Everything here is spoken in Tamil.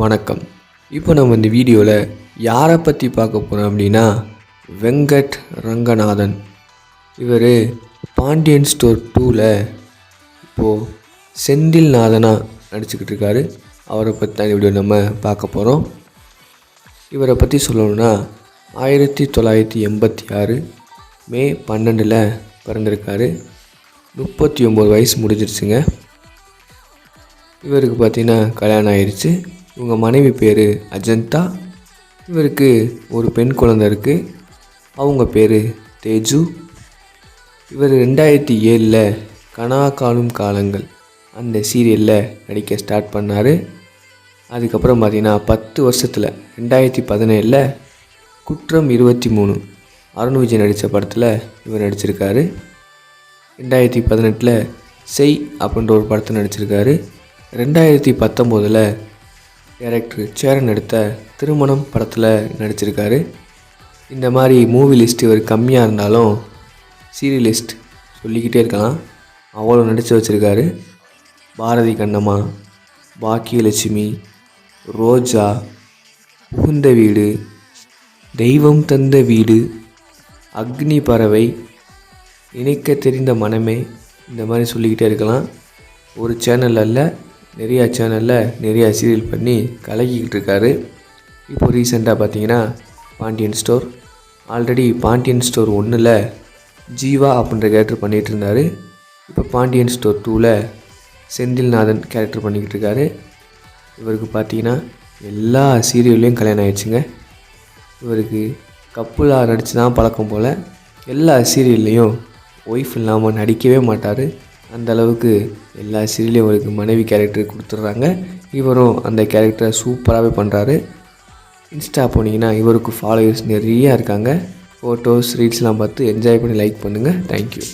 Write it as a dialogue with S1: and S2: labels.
S1: வணக்கம். இப்போ நம்ம இந்த வீடியோவில் யாரை பற்றி பார்க்க போகிறோம் அப்படின்னா வெங்கட் ரங்கநாதன். இவர் பாண்டியன் ஸ்டோர் டூவில் இப்போது செந்தில் நாதனாக நடிச்சுக்கிட்டு இருக்காரு. அவரை பற்றி தான் வீடியோ நம்ம பார்க்க போகிறோம் இவரை பற்றி சொல்லணும்னா ஆயிரத்தி தொள்ளாயிரத்தி எண்பத்தி ஆறு மே பன்னெண்டில் பிறந்திருக்காரு. முப்பத்தி ஒம்பது வயசு முடிஞ்சிருச்சுங்க. இவருக்கு பார்த்தீங்கன்னா கல்யாணம் ஆயிடுச்சு இவங்க மனைவி பேர் அஜந்தா. இவருக்கு ஒரு பெண் குழந்தை இருக்குது அவங்க பேர் தேஜு. இவர் ரெண்டாயிரத்தி ஏழில் கனா காலும் காலங்கள் அந்த சீரியலில் நடிக்க ஸ்டார்ட் பண்ணார். அதுக்கப்புறம் பார்த்தீங்கன்னா பத்து வருஷத்தில் ரெண்டாயிரத்தி பதினேழில் குற்றம் இருபத்தி மூணு அருண் விஜய் நடித்த படத்தில் இவர் நடிச்சிருக்காரு. ரெண்டாயிரத்தி பதினெட்டில் செய் அப்படின்ற ஒரு படத்தில் நடிச்சிருக்காரு. ரெண்டாயிரத்தி பத்தொம்போதில் டேரக்டர் சேரன் எடுத்த திருமணம் படத்தில் நடிச்சிருக்காரு. இந்த மாதிரி மூவி லிஸ்ட் இவர் கம்மியாக இருந்தாலும் சீரியல் லிஸ்ட் சொல்லிக்கிட்டே இருக்கலாம். அவ்வளோ நடித்து வச்சுருக்காரு. பாரதி கண்ணம்மா பாக்கியலட்சுமி ரோஜா புகுந்த வீடு தெய்வம் தந்த வீடு அக்னி பறவை இணைக்க தெரிந்த மனமே இந்த மாதிரி சொல்லிக்கிட்டே இருக்கலாம். ஒரு சேனல் அல்ல நிறையா சேனலில் நிறையா சீரியல் பண்ணி கலக்கிக்கிட்டு இருக்காரு. இப்போ ரீசெண்டாக பார்த்தீங்கன்னா Pandian store already Pandian store ஒன்றில் ஜீவா அப்படின்ற கேரக்டர் பண்ணிகிட்டு இருந்தார். இப்போ பாண்டியன் ஸ்டோர் டூவில் செந்தில்நாதன் கேரக்டர் பண்ணிக்கிட்டு இருக்காரு. இவருக்கு பார்த்தீங்கன்னா எல்லா சீரியல்லையும் கல்யாணம் ஆயிடுச்சுங்க. இவருக்கு கப்புலாக நடித்து தான் பழக்கம் போல் எல்லா சீரியல்லையும் ஒய்ஃப் இல்லாமல் நடிக்கவே மாட்டார். அந்த அளவுக்கு எல்லா சீரியலையும் அவருக்கு மனைவி கேரக்டர் கொடுத்துட்றாங்க. இவரும் அந்த கேரக்டரை சூப்பராகவே பண்ணுறாரு இன்ஸ்டா போனீங்கன்னா இவருக்கு ஃபாலோவர்ஸ் நிறையா இருக்காங்க. ஃபோட்டோஸ் ரீல்ஸ்லாம் பார்த்து என்ஜாய் பண்ணி லைக் பண்ணுங்கள் தேங்க்யூ